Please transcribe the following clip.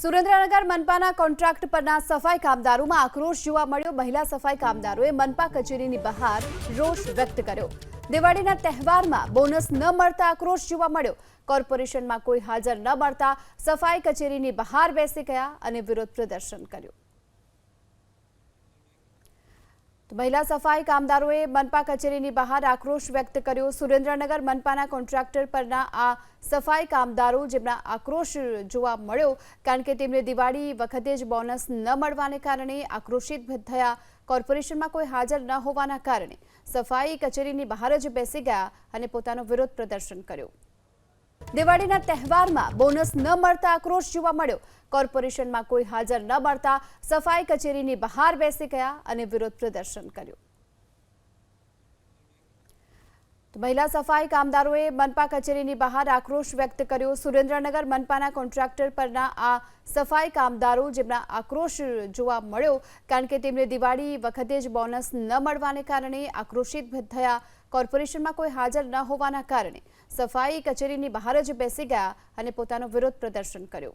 Surendranagar મનપાના contract પરના સફાઈ કામદારોમાં આક્રોશ જોવા મળ્યો. મહિલા સફાઈ કામદારોએ મનપા કચેરીની બહાર રોષ વ્યક્ત કર્યો. દિવાળીના તહેવારમાં બોનસ ન મળતા આક્રોશ જોવા મળ્યો. કોર્પોરેશનમાં કોઈ હાજર ન મળતા સફાઈ કચેરીની બહાર બેસી ગયા અને વિરોધ પ્રદર્શન કર્યું. મહિલા સફાઈ કામદારોએ મનપા કચેરીની બહાર આક્રોશ વ્યક્ત કર્યો. સુરેન્દ્રનગર મનપાના કોન્ટ્રાક્ટર પરના આ સફાઈ કામદારો, જેમના આક્રોશ જોવા મળ્યો, કારણ કે તેમને દિવાળી વખતે જ બોનસ ન મળવાને કારણે આક્રોશિત થયા. કોર્પોરેશનમાં કોઈ હાજર ન હોવાના કારણે સફાઈ કચેરીની બહાર જ બેસી ગયા અને પોતાનો વિરોધ પ્રદર્શન કર્યો. દિવાળીના તહેવારમાં બોનસ ન મળતા આક્રોશ જોવા મળ્યો. કોર્પોરેશનમાં કોઈ હાજર ન મળતા સફાઈ કચેરીની બહાર બેસી ગયા અને વિરોધ પ્રદર્શન કર્યું. મહિલા સફાઈ કામદારોએ મનપા કચેરીની બહાર આક્રોશ વ્યક્ત કર્યો. સુરેન્દ્રનગર મનપાના કોન્ટ્રાક્ટર પરના આ સફાઈ કામદારો, જેમના આક્રોશ જોવા મળ્યો, કારણ કે તેમને દિવાળી વખતે જ બોનસ ન મળવાને કારણે આક્રોશિત થયા. કોર્પોરેશનમાં કોઈ હાજર ન હોવાના કારણે સફાઈ કચેરીની બહાર જ બેસી ગયા અને પોતાનો વિરોધ પ્રદર્શન કર્યો.